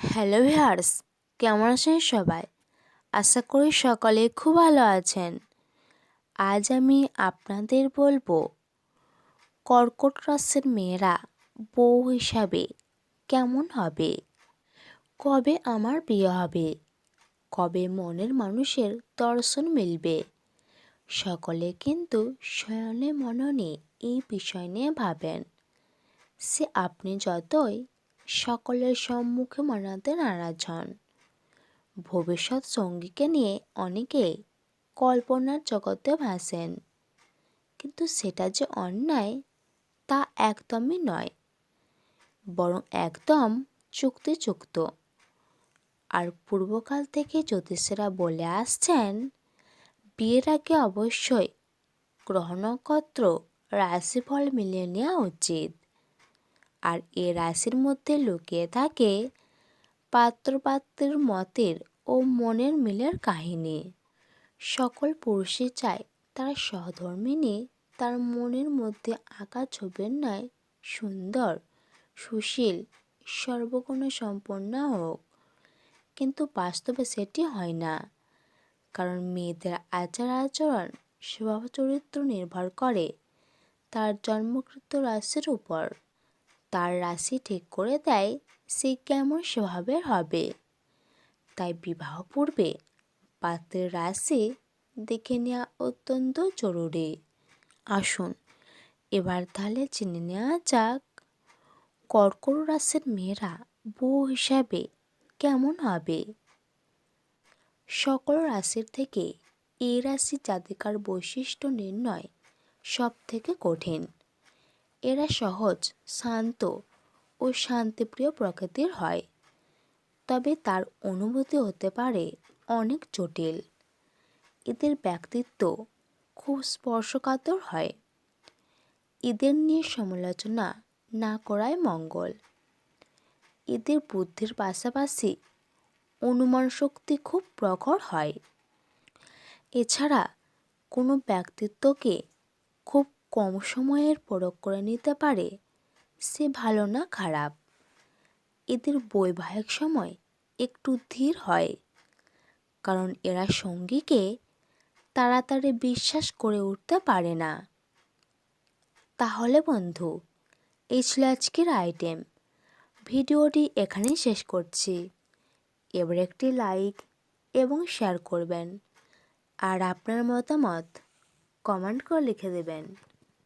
Hello viewers, কেমন আছেন সবাই? আশা করি সকলে খুব ভালো আছেন। আজ আমি আপনাদের বলব, কর্কট রাশির মেয়েরা বউ হিসাবে কেমন হবে? কবে আমার বিয়ে হবে? কবে মনের মানুষের দর্শন মিলবে? সকলে কিন্তু শয়নে মননে এই বিষয় নিয়ে ভাবেন। সে আপনি যতই সকলের সম্মুখে মানাতে নারাজ হন। ভবিষ্যৎ সঙ্গীকে নিয়ে অনেকে কল্পনার জগতে ভাসেন। কিন্তু সেটা যে অন্যায়, তা একদমই নয়। বরং একদম চুক্তিযুক্ত। আর পূর্বকাল থেকে জ্যোতিষেরা বলে আসছেন, বিয়ের আগে অবশ্যই গ্রহ নক্ষত্র রাশিফল মিলিয়ে নেওয়া উচিত। আর এ রাশির মধ্যে লুকিয়ে থাকে পাত্রপাত্রের মতের ও মনের মিলের কাহিনী। সকল পুরুষই চায় তার সহধর্মিনী তার মনের মধ্যে আঁকা ছবির ন্যায় সুন্দর, সুশীল সর্বগুণে সম্পন্ন হোক। কিন্তু বাস্তবে সেটি হয় না। কারণ মেয়েদের আচার আচরণ, স্বভাব চরিত্র নির্ভর করে তার জন্মকৃত রাশির উপর। তার রাশি ঠিক করে দেয়, সে কেমন স্বভাবের হবে? তাই বিবাহ পূর্বে পাত্রের রাশি দেখে নেওয়া অত্যন্ত জরুরি। আসুন, এবার তাহলে চিনে নেওয়া যাক, কর্কট রাশির মেয়েরা বউ হিসাবে কেমন হবে? সকল রাশির থেকে এই রাশি জাতিকার বৈশিষ্ট্য নির্ণয় সব থেকে কঠিন। এরা সহজ, শান্ত ও শান্তিপ্রিয় প্রকৃতির হয়। তবে তার অনুভূতি হতে পারে অনেক জটিল। এদের ব্যক্তিত্ব খুব স্পর্শকাতর হয়। এদের নিয়ে সমালোচনা না করাই মঙ্গল। এদের বুদ্ধির পাশাপাশি অনুমান শক্তি খুব প্রখর হয়। এছাড়া কোনো ব্যক্তিত্বকে খুব কম সময়ের পরখ করে নিতে পারে, সে ভালো না খারাপ। এদের বৈবাহিক সময় একটু ধীর হয়, কারণ এরা সঙ্গীকে তাড়াতাড়ি বিশ্বাস করে উঠতে পারে না। তাহলে বন্ধু, এই ছিল আজকের আইটেম। ভিডিওটি এখানেই শেষ করছি। এবার একটি লাইক এবং শেয়ার করবেন। আর আপনার মতামত কমেন্ট করে লিখে দেবেন।